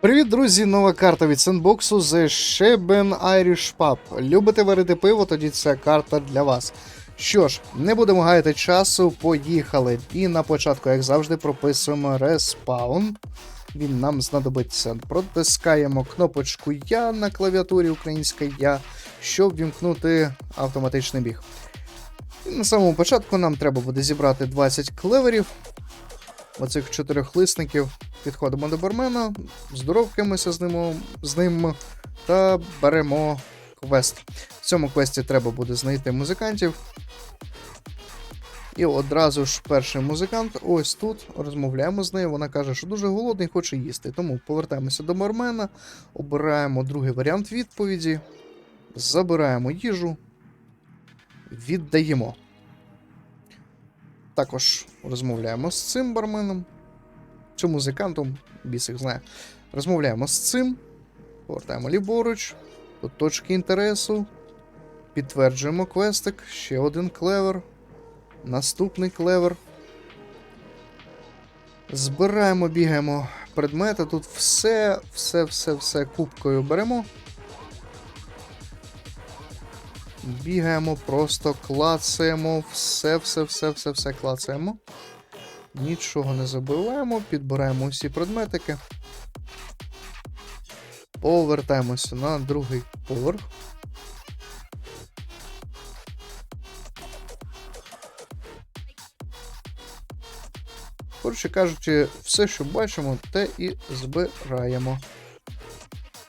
Привіт, друзі! Нова карта від сендбоксу The Sheben Irish Pub. Любите варити пиво, тоді ця карта для вас. Що ж, не будемо гаяти часу, поїхали. І на початку, як завжди, прописуємо респаун. Він нам знадобиться. Протискаємо кнопочку Я на клавіатурі українська Я, щоб вімкнути автоматичний біг. І на самому початку нам треба буде зібрати 20 клеверів. Оцих чотирьох лисників підходимо до бармена, здоровкаємося з ним, з ним та беремо квест. В цьому квесті треба буде знайти музикантів. І одразу ж перший музикант ось тут розмовляємо з нею. Вона каже, що дуже голодний, хоче їсти. Тому повертаємося до бармена, обираємо другий варіант відповіді, забираємо їжу, віддаємо. Також розмовляємо з цим барменом чи музикантом, біс їх знає. Розмовляємо з цим, повертаємо ліворуч, до точки інтересу, підтверджуємо квестик, ще один клевер, наступний клевер. Збираємо, бігаємо предмети. Тут все, все, все, все кубкою беремо. Бігаємо, просто клацаємо, все, все, все, все, все клацаємо. Нічого не забуваємо, підбираємо усі предметики. Повертаємося на другий поверх. Коротше кажучи, все, що бачимо, те і збираємо.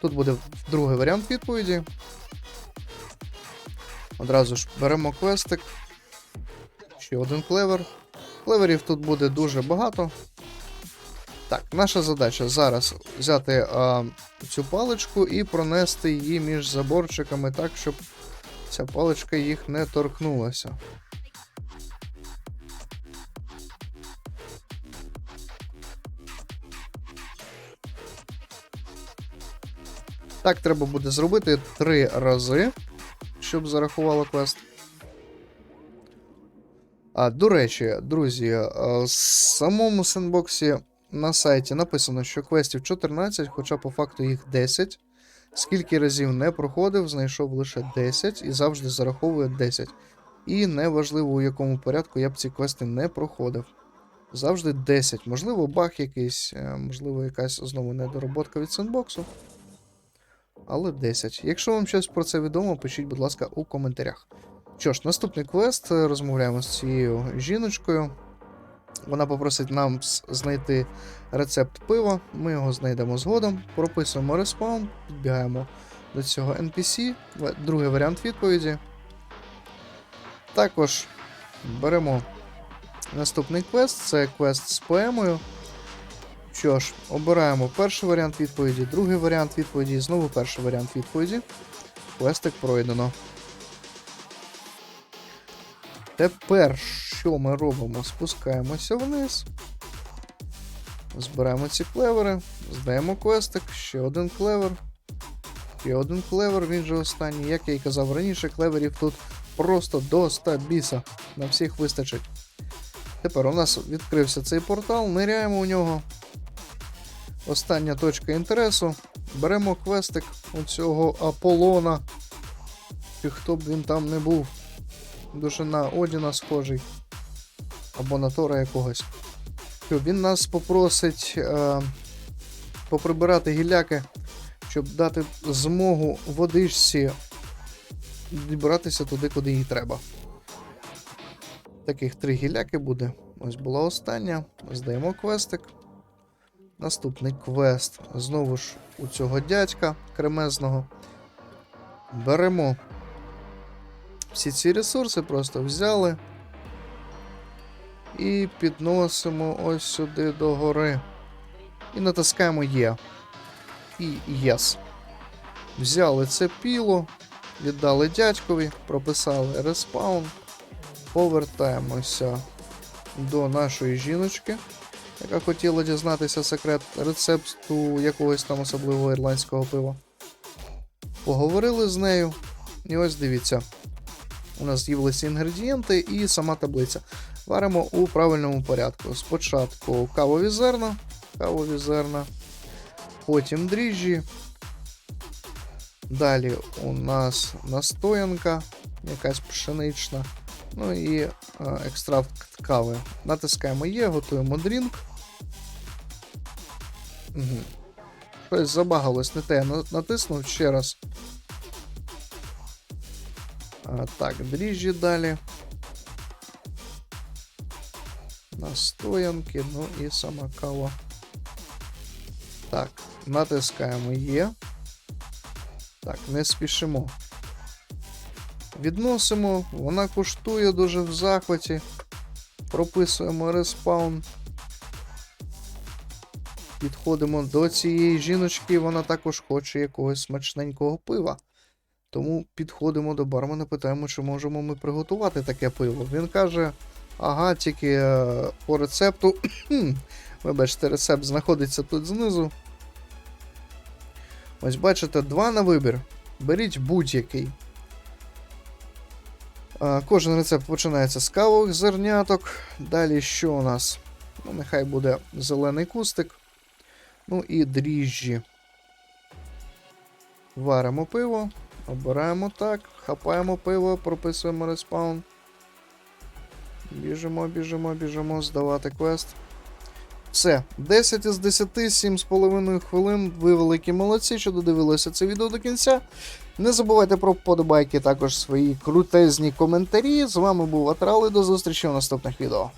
Тут буде другий варіант відповіді. Одразу ж беремо квестик. Ще один клевер. Клеверів тут буде дуже багато. Так, наша задача зараз взяти а, цю паличку і пронести її між заборчиками так, щоб ця паличка їх не торкнулася. Так треба буде зробити три рази, щоб зарахувало квест. А, до речі, друзі, в самому сендбоксі на сайті написано, що квестів 14, хоча по факту їх 10. Скільки разів не проходив, знайшов лише 10 і завжди зараховує 10. І неважливо, у якому порядку я б ці квести не проходив. Завжди 10. Можливо, баг якийсь, е, можливо, якась знову недороботка від сендбоксу. Але 10. Якщо вам щось про це відомо, пишіть, будь ласка, у коментарях. Що ж, наступний квест. Розмовляємо з цією жіночкою. Вона попросить нам знайти рецепт пива. Ми його знайдемо згодом. Прописуємо респаун, підбігаємо до цього NPC. Другий варіант відповіді. Також беремо наступний квест це квест з поемою. Що ж, обираємо перший варіант відповіді, другий варіант відповіді, і знову перший варіант відповіді. Квестик пройдено. Тепер що ми робимо? Спускаємося вниз. Збираємо ці клевери, здаємо квестик, ще один клевер. Ще один клевер, він же останній. Як я і казав раніше, клеверів тут просто до 100 біса. На всіх вистачить. Тепер у нас відкрився цей портал, ниряємо у нього. Остання точка інтересу. Беремо квестик у цього Аполлона. Чи хто б він там не був. Дуже на Одіна схожий. Або на Тора якогось. Він нас попросить е, поприбирати гілляки, щоб дати змогу водичці дібратися туди, куди їй треба. Таких три гілляки буде. Ось була остання. Здаємо квестик. Наступний квест. Знову ж у цього дядька кремезного. Беремо всі ці ресурси, просто взяли і підносимо ось сюди до гори. І натискаємо Є. І Yes. Взяли це піло, віддали дядькові, прописали респаун, повертаємося до нашої жіночки, яка хотіла дізнатися секрет рецепту якогось там особливого ірландського пива. Поговорили з нею, і ось дивіться. У нас з'явилися інгредієнти і сама таблиця. Варимо у правильному порядку. Спочатку кавові зерна, кавові зерна. потім дріжджі. Далі у нас настоянка, якась пшенична. Ну і е, екстракт кави. Натискаємо Є, готуємо дрінк. Угу. Щось забагалось, не те натиснув ще раз. А, так, дріжджі далі. Настоянки, ну і сама кава. Так, натискаємо Є. Так, не спішимо. Відносимо, вона коштує дуже в захваті. Прописуємо респаун. Підходимо до цієї жіночки, вона також хоче якогось смачненького пива. Тому підходимо до бармена, питаємо, чи можемо ми приготувати таке пиво. Він каже: ага, тільки е, по рецепту. Вибачте, рецепт знаходиться тут знизу. Ось бачите, два на вибір. Беріть будь-який. А, Кожен рецепт починається з кавових зерняток. Далі що у нас? Ну, нехай буде зелений кустик. Ну і дріжджі. Варимо пиво, обираємо так, хапаємо пиво, прописуємо респаун. Біжимо, біжимо, біжимо, здавати квест. Все, 10 із 10, 7,5 хвилин. Ви великі молодці, що додивилися це відео до кінця. Не забувайте про вподобайки, також свої крутезні коментарі. З вами був Атрал і до зустрічі в наступних відео.